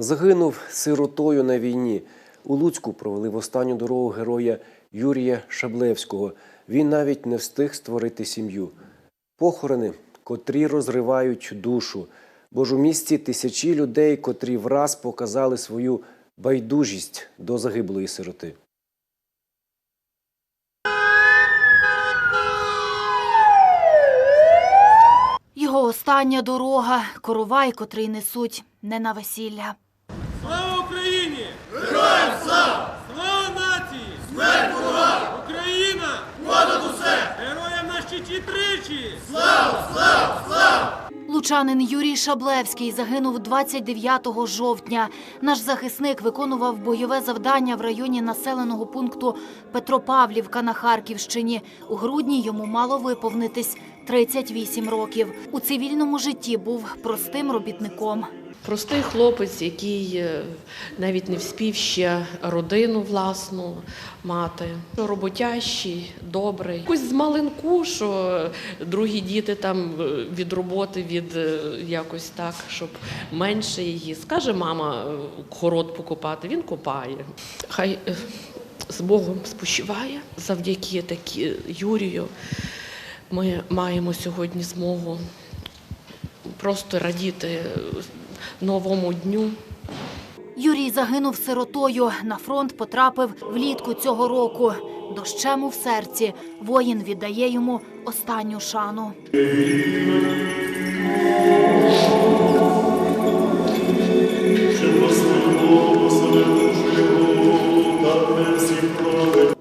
Загинув сиротою на війні. У Луцьку провели в останню дорогу героя Юрія Шаблевського. Він навіть не встиг створити сім'ю. Похорони, котрі розривають душу. Бо ж у місті тисячі людей, котрі враз показали свою байдужість до загиблої сироти. Його остання дорога коровай, котрий несуть не на весілля. Слава! Героям слава! Слава нації! Смерть ворогам! Україна! Понад усе! Героям на щиті тричі! Лучанин Юрій Шаблевський загинув 29 жовтня. Наш захисник виконував бойове завдання в районі населеного пункту Петропавлівка на Харківщині. У грудні йому мало виповнитись 38 років. У цивільному житті був простим робітником. Простий хлопець, який е, навіть не вспів ще родину власну мати. Роботящий, добрий. Якось з малинку, що другі діти там е, від роботи, від е, якось так, щоб менше її. Скаже мама город покопати, він копає. Хай з Богом спочиває. Завдяки такі Юрію ми маємо сьогодні змогу просто радіти новому дню. Юрій загинув сиротою. На фронт потрапив влітку цього року. Дощем у в серці воїн віддає йому останню шану.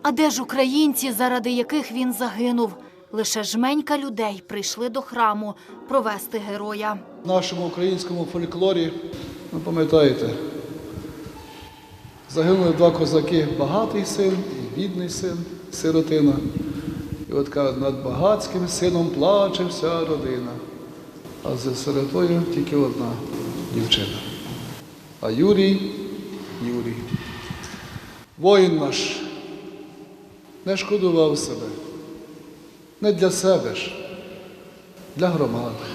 А де ж українці, заради яких він загинув? Лише жменька людей прийшли до храму провести героя. В нашому українському фольклорі, ви пам'ятаєте, загинули два козаки багатий син і бідний син, сиротина. І от каже, над багатським сином плаче вся родина, а за сиротою тільки одна дівчина. А Юрій, Юрій, воїн наш, не шкодував себе, не для себе ж, для громади,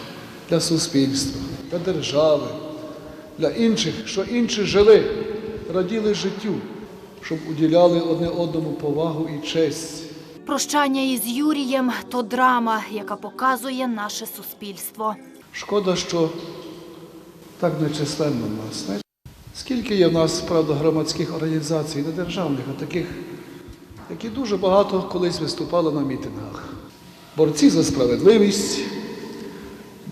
для суспільства, для держави, для інших, що інші жили, раділи життю, щоб уділяли одне одному повагу і честь. Прощання із Юрієм то драма, яка показує наше суспільство. Шкода, що так нечисленно в нас. Скільки є в нас, правда, громадських організацій, не державних, а таких, які дуже багато колись виступали на мітингах. Борці за справедливість,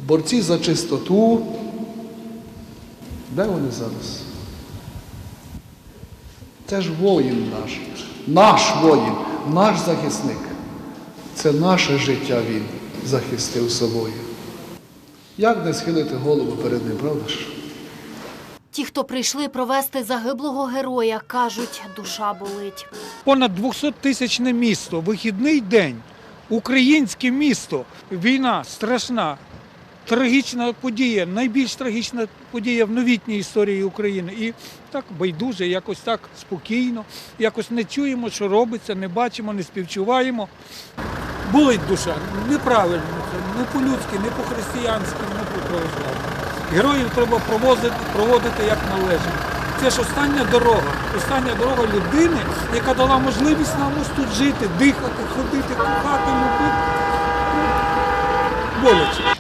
борці за чистоту. Де вони зараз? Це ж воїн наш, наш воїн, наш захисник. Це наше життя він захистив собою. Як не схилити голову перед ним, правда ж? Ті, хто прийшли провести загиблого героя, кажуть, душа болить. понад 200 тисячне місто, вихідний день, українське місто, війна страшна, трагічна подія, найбільш трагічна подія в новітній історії України. І так байдуже, якось так спокійно, якось не чуємо, що робиться, не бачимо, не співчуваємо. Болить душа, неправильно, не по-людськи, не по-християнськи, не по-православному. Героїв треба провозити, проводити як належить. Це ж остання дорога, остання дорога людини, яка дала можливість нам ось тут жити, дихати, ходити, кохати, любити.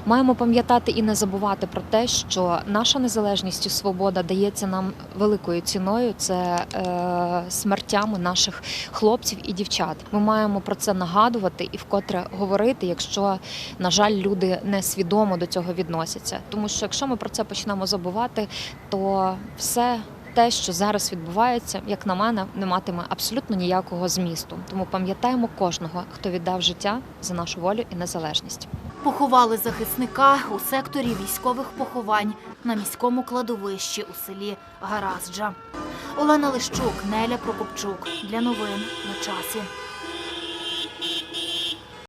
Маємо пам'ятати і не забувати про те, що наша незалежність і свобода дається нам великою ціною. Це е, смертями наших хлопців і дівчат. Ми маємо про це нагадувати і вкотре говорити, якщо, на жаль, люди несвідомо до цього відносяться. Тому що якщо ми про це почнемо забувати, то все. Те, що зараз відбувається, як на мене, не матиме абсолютно ніякого змісту. Тому пам'ятаємо кожного, хто віддав життя за нашу волю і незалежність. Поховали захисника у секторі військових поховань на міському кладовищі у селі Гаразджа. Олена Лищук, Неля Прокопчук. Для новин на часі.